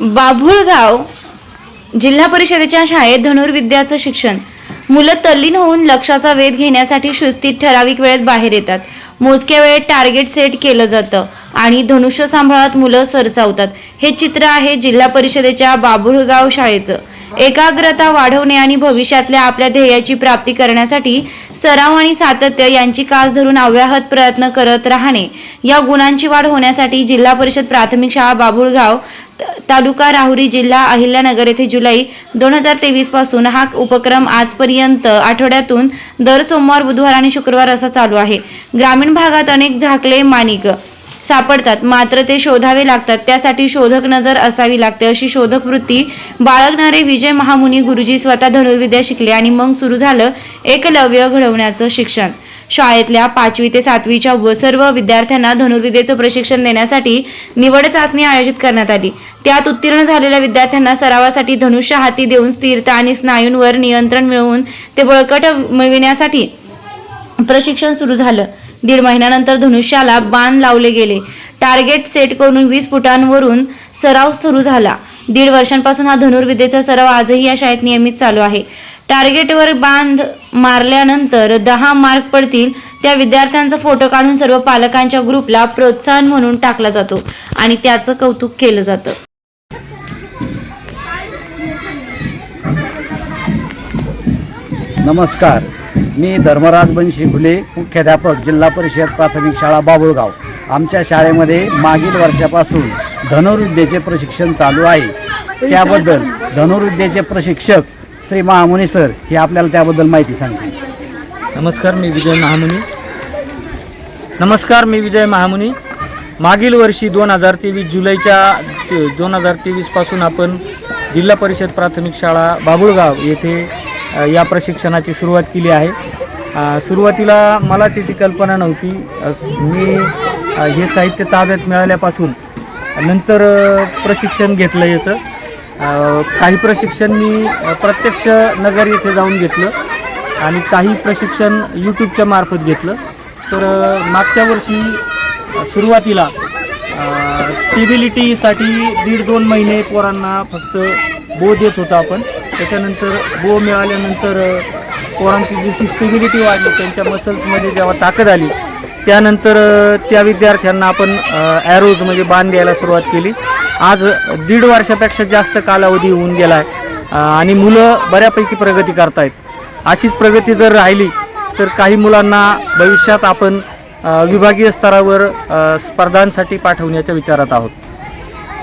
बाभुळगाव जिल्हा परिषदेच्या शाळेत धनुर्विद्याचं शिक्षण. मुलं तल्लीन होऊन लक्षाचा वेध घेण्यासाठी शिस्तीत ठराविक वेळेत बाहेर येतात. मोजक्या वेळेत टार्गेट सेट केलं जातं आणि धनुष्य सांभाळत मुलं सरसावतात. हे चित्र आहे जिल्हा परिषदेच्या बाभुळगाव शाळेचं. एकाग्रता वाढवणे आणि भविष्यातल्या आपल्या ध्येयाची प्राप्ती करण्यासाठी सराव आणि सातत्य यांची कास धरून अव्याहत प्रयत्न करत राहणे. या गुणांची वाढ होण्यासाठी जिल्हा परिषद प्राथमिक शाळा बाभुळगाव तालुका राहुरी जिल्हा अहिल्यानगर येथे जुलै दोन हजार तेवीसपासून हा उपक्रम आजपर्यंत आठवड्यातून दर सोमवार बुधवार आणि शुक्रवार असा चालू आहे. ग्रामीण भागात अनेक झाकले माणिक सापडतात. मात्र ते शोधावे लागतात. त्यासाठी शोधक नजर असावी लागते. अशी शोधक वृत्ती बाळगणारे विजय महामुनी गुरुजी स्वतः धनुर्विद्या शिकले आणि मग सुरू झालं एकलव्य घडवण्याचं शिक्षण. शाळेतल्या पाचवी ते सातवीच्या व सर्व विद्यार्थ्यांना धनुर्विद्येचं प्रशिक्षण देण्यासाठी निवड चाचणी आयोजित करण्यात आली. त्यात उत्तीर्ण झालेल्या विद्यार्थ्यांना सरावासाठी धनुष्य हाती देऊन स्थिरता आणि स्नायूंवर नियंत्रण मिळवून ते बळकट मिळविण्यासाठी प्रशिक्षण सुरू झालं. दीड महिन्यानंतर धनुष्याला बाण लावले गेले. टार्गेट सेट करून वीस फुटांवरून सराव सुरू झाला. दीड वर्षांपासून हा धनुर्विद्येचा सराव आजही या शाळेत नियमित चालू आहे. टार्गेटवर बांध मारल्यानंतर दहा मार्क पडतील. त्या विद्यार्थ्यांचा फोटो काढून सर्व पालकांच्या ग्रुपला प्रोत्साहन म्हणून टाकला जातो आणि त्याचं कौतुक केलं जातं. नमस्कार. मी धर्मराज बनशी फुले मुख्याध्यापक जिल्हा परिषद प्राथमिक शाळा बाबुळगाव. आमच्या शाळेमध्ये मागील वर्षापासून धनुर्विद्येचे प्रशिक्षण चालू आहे. त्याबद्दल धनुर्विद्येचे प्रशिक्षक श्री महामुनी सर हे आपल्याला त्याबद्दल माहिती सांगतील. नमस्कार मी विजय महामुनी. नमस्कार मी विजय महामुनी. मागील वर्षी दोन हजार तेवीस जुलैच्या दोन हजार तेवीसपासून आपण जिल्हा परिषद प्राथमिक शाळा बाबुळगाव येथे या प्रशिक्षणाची सुरुवात केली आहे. सुरुवातीला मलाच याची कल्पना नव्हती. मी हे साहित्य ताब्यात मिळाल्यापासून नंतर प्रशिक्षण घेतलं याचं. काही प्रशिक्षण मी प्रत्यक्ष नगर येथे जाऊन घेतलं आणि काही प्रशिक्षण यूट्यूबच्या मार्फत घेतलं. तर मागच्या वर्षी सुरुवातीला स्टेबिलिटीसाठी दीड दोन महिने पोरांना फक्त बो देत होतो आपण. त्याच्यानंतर बो मिळाल्यानंतर पोरांची जी स्टेबिलिटी वाढली त्यांच्या मसल्समध्ये जेव्हा ताकद आली त्यानंतर त्या विद्यार्थ्यांना आपण ॲरोज म्हणजे बाण द्यायला सुरुवात केली. आज दीड वर्षापेक्षा जास्त कालावधी होऊन गेला आहे आणि मुलं बऱ्यापैकी प्रगती करतायत. अशीच प्रगती जर राहिली तर काही मुलांना भविष्यात आपण विभागीय स्तरावर स्पर्धांसाठी पाठवण्याच्या विचारात आहोत.